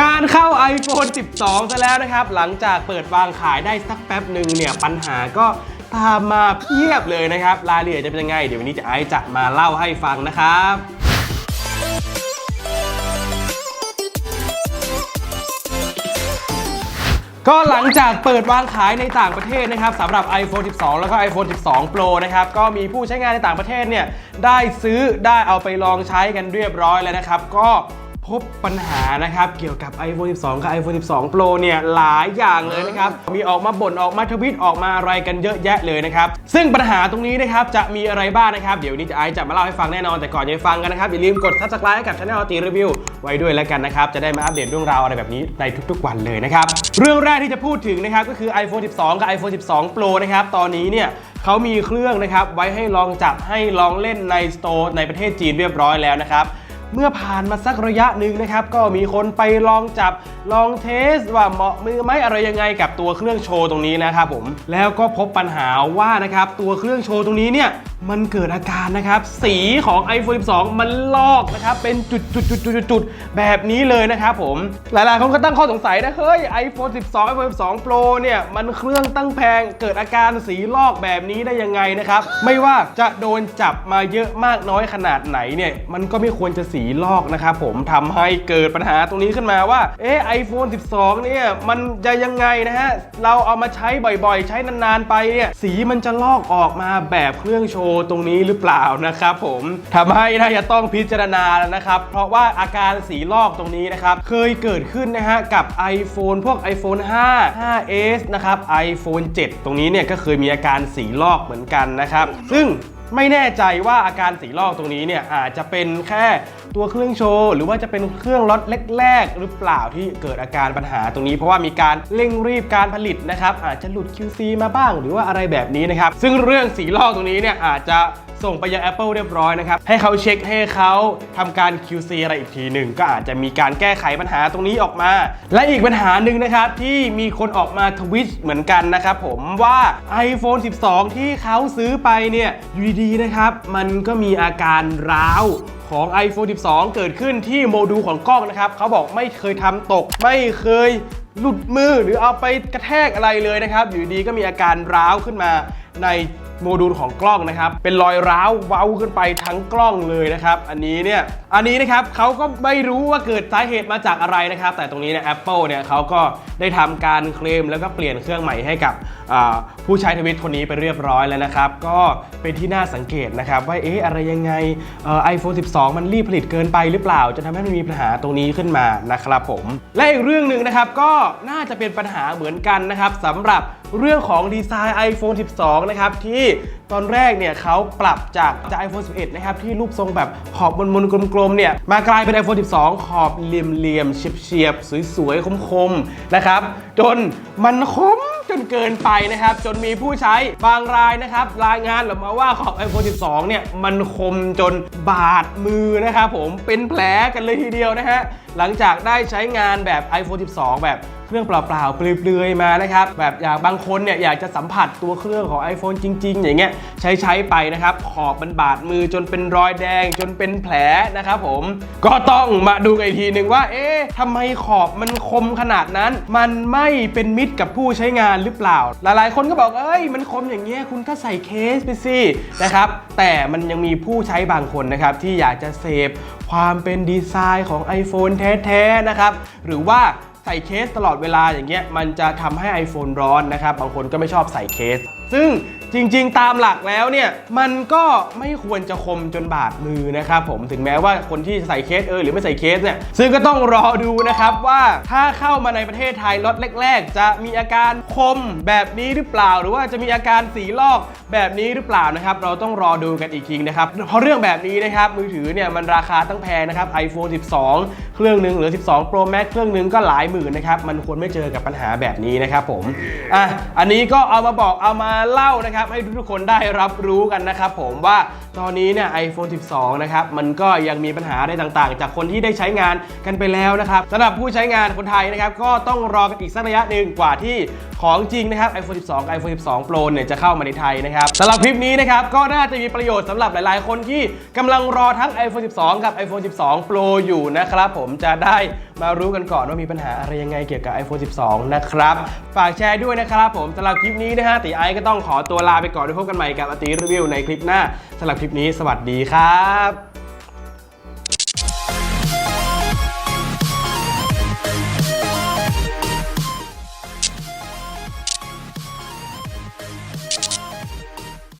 งานเข้า iPhone 12 ซะแล้วนะครับ หลังจากเปิดวางขายได้สักแป๊บหนึ่งเนี่ย ปัญหาก็ตามมาเพียบเลยนะครับ รายละเอียดจะเป็นยังไง เดี๋ยววันนี้จะไอซ์จะมาเล่าให้ฟังนะครับก็หลังจากเปิดวางขายในต่างประเทศนะครับสำหรับ iPhone 12 แล้วก็ iPhone 12 Pro นะครับก็มีผู้ใช้งานในต่างประเทศเนี่ยได้ซื้อได้เอาไปลองใช้กันเรียบร้อยแล้วนะครับ ก็ พบปัญหานะครับ เกี่ยวกับ iPhone 12 กับ iPhone 12 Pro เนี่ย หลายอย่างเลยนะครับ มีออกมาบ่นออกมาทวิตออกมาอะไรกันเยอะแยะเลยนะครับ ซึ่งปัญหาตรงนี้นะครับ จะมีอะไรบ้างนะครับ เดี๋ยววนนี้จะไอซ์จะมาเล่าให้ฟังแน่นอน แต่ก่อนจะไปฟังกันนะครับ อย่าลืมกด subscribe ให้กับช่องตีรีวิวไว้ด้วยแล้วกันนะครับ จะได้มาอัปเดตเรื่องราวอะไรแบบนี้ในทุกๆวันเลยนะครับ เรื่องแรกที่จะพูดถึงนะครับก็คือ iPhone 12 กับ iPhone 12 Pro นะครับตอนนี้เนี่ยเขามีเครื่องนะครับไว้ให้ลองจับให้ลองเล่นในสโตร์ในประเทศจีนเรียบร้อยแล้วนะครับ เมื่อผ่านมาสักระยะหนึ่งนะครับ ก็มีคนไปลองจับลองเทสว่าเหมาะมือไหมอะไรยังไงกับตัวเครื่องโชว์ตรงนี้นะครับผมแล้วก็พบปัญหาว่านะครับตัวเครื่องโชว์ตรงนี้เนี่ยมันเกิดอาการนะครับ สีของ iPhone 12 มันลอกนะครับ เป็นจุดจุดจุดจุดจุดๆๆๆแบบนี้เลยนะครับผม หลายๆคนก็ตั้งข้อสงสัยนะ เฮ้ย iPhone 12 iPhone 12 Pro เนี่ย มันเครื่องตั้งแพงเกิดอาการสีลอกแบบนี้ได้ยังไงนะครับ ไม่ว่าจะโดนจับมาเยอะมากน้อยขนาดไหนเนี่ย มันก็ไม่ควรจะสีลอกนะครับผมทำให้เกิดปัญหาตรงนี้ขึ้นมาว่า เอ๊ะ iPhone 12 เนี่ย มันจะยังไงนะฮะ เราเอามาใช้บ่อยๆ ใช้นานๆ ไปเนี่ย สีมันจะลอกออกมาแบบเครื่องโชว์ตรงนี้หรือเปล่านะครับผมทำให้น่าจะต้องพิจารณาแล้วนะครับ เพราะว่าอาการสีลอกตรงนี้นะครับ เคยเกิดขึ้นนะฮะ กับ iPhone พวก iPhone 5 5s นะครับ iPhone 7 ตรงนี้เนี่ยก็เคยมีอาการสีลอกเหมือนกันนะครับ ซึ่งไม่แน่ใจว่าอาการสีลอกตรงนี้เนี่ยอาจจะเป็นแค่ ตัวเครื่องโชว์ หรือว่าจะเป็นเครื่องล็อตแรกๆ หรือเปล่าที่เกิดอาการปัญหาตรงนี้ เพราะว่ามีการเร่งรีบการผลิตนะครับอาจจะหลุด QC มาบ้าง หรือว่าอะไรแบบนี้นะครับซึ่งเรื่องสีลอกตรงนี้เนี่ยอาจจะส่งไปยัง Apple เรียบร้อยนะครับ ให้เขาเช็คให้เขาทำการ QC อะไรอีกทีหนึ่ง ก็อาจจะมีการแก้ไขปัญหาตรงนี้ออกมา และอีกปัญหาหนึ่งนะครับ ที่มีคนออกมาทวิตเหมือนกันนะครับผมว่า iPhone 12 ที่เขาซื้อไปเนี่ยอยู่ดีๆนะครับ มันก็มีอาการร้าว ของ iPhone 12 เกิดขึ้นที่โมดูลของกล้องนะครับเขาบอกไม่เคยทำตก ไม่เคยหลุดมือหรือเอาไปกระแทกอะไรเลยนะครับ อยู่ดีก็มีอาการร้าวขึ้นมาใน โมดูลของกล้องนะครับ เป็นรอยร้าวเว้าขึ้นไปทั้งกล้องเลยนะครับ อันนี้เนี่ย อันนี้นะครับเขาก็ไม่รู้ว่าเกิดสาเหตุมาจากอะไรนะครับ แต่ตรงนี้เนี่ย Apple เนี่ยเขาก็ได้ทำการเคลมแล้วก็เปลี่ยนเครื่องใหม่ให้กับผู้ใช้ทวิตคนนี้ไปเรียบร้อยแล้วนะครับ ก็เป็นที่น่าสังเกตนะครับว่าเอ๊ะอะไรยังไงไอโฟน12 มันรีบผลิตเกินไปหรือเปล่า จะทำให้มันมีปัญหาตรงนี้ขึ้นมานะครับผม และอีกเรื่องหนึ่งนะครับก็น่าจะเป็นปัญหาเหมือนกันนะครับสำหรับ เรื่องของดีไซน์ iPhone 12 นะครับ ที่ตอนแรกเนี่ยเขาปรับจากจาก iPhone 11 นะครับ ที่รูปทรงแบบขอบบนนๆกลมๆเนี่ย มากลายเป็น iPhone 12 ขอบเหลี่ยมๆเฉียบๆ สวยๆ คมๆ นะครับ จนมันคมจนเกินไปนะครับ จนมีผู้ใช้บางรายนะครับ รายงานออกมาว่าขอบ iPhone 12 เนี่ย มันคมจนบาดมือนะครับผมเป็นแผลกันเลยทีเดียวนะฮะหลังจากได้ใช้งานแบบ iPhone 12 แบบ เครื่องเปล่าๆเปลือยๆมานะครับแบบอยากบางคนเนี่ยอยากจะสัมผัสตัวเครื่องของ iPhone จริง ๆ อย่างเงี้ยใช้ใช้ไปนะครับขอบมันบาดมือจนเป็นรอยแดงจนเป็นแผลนะครับผมก็ต้องมาดูกันอีกทีหนึ่งว่า เอ๊ะทำไมขอบมันคมขนาดนั้น มันไม่เป็นมิตรกับผู้ใช้งานหรือเปล่า หลายๆ คนก็บอกเอ้ยมันคมอย่างเงี้ยคุณก็ใส่เคสไปสินะครับแต่มันยังมีผู้ใช้บางคนนะครับที่อยากจะเสพความเป็นดีไซน์ของ iPhone แท้ ๆ นะครับ หรือว่า ใส่เคสตลอดเวลาอย่างเงี้ยมันจะทำให้ iPhone ร้อนนะครับบางคนก็ไม่ชอบใส่เคส ซึ่งจริงๆ ตามหลักแล้วเนี่ย มันก็ไม่ควรจะคมจนบาดมือนะครับผมถึงแม้ว่าคนที่ใส่เคสเออหรือไม่ใส่เคสเนี่ย ซึ่งก็ต้องรอดูนะครับว่าถ้าเข้ามาในประเทศไทยล็อตแรก ๆ จะมีอาการคมแบบนี้หรือเปล่า หรือว่าจะมีอาการสีลอกแบบนี้หรือเปล่านะครับ เราต้องรอดูกันอีกทีนะครับเพราะเรื่องแบบนี้นะครับมือถือเนี่ยมันราคาตั้งแพงนะครับ iPhone 12 เครื่องหนึ่งหรือ 12 Pro Max เครื่องหนึ่งก็หลายหมื่นนะครับมันควรไม่เจอกับปัญหาแบบนี้นะครับผมอะอันนี้ก็เอามาบอกเอามาเล่านะครับให้ทุกๆคนได้รับรู้กันนะครับผมว่าตอนนี้เนี่ย iPhone 12 นะครับ มันก็ยังมีปัญหาอะไรต่างๆ จากคนที่ได้ใช้งานกันไปแล้วนะครับสำหรับผู้ใช้งานคนไทยนะครับ ก็ต้องรอกันอีกสักระยะหนึ่งกว่าที่ของจริงนะครับ iPhone 12 กับ iPhone 12 Pro เนี่ยจะเข้ามาในไทยนะครับสำหรับคลิปนี้นะครับก็น่าจะมีประโยชน์สำหรับหลายๆ คนที่กำลังรอทั้ง iPhone 12 กับ iPhone 12 Pro อยู่นะครับผมจะได้ มารู้กันก่อนว่ามีปัญหาอะไรยังไงเกี่ยวกับ iPhone 12 นะครับ ฝากแชร์ด้วยนะครับผมสำหรับคลิปนี้นะฮะตีไอก็ต้องขอตัวลาไปก่อนด้วยพบกันใหม่กับอติรีวิวในคลิปหน้าสำหรับคลิปนี้สวัสดีครับ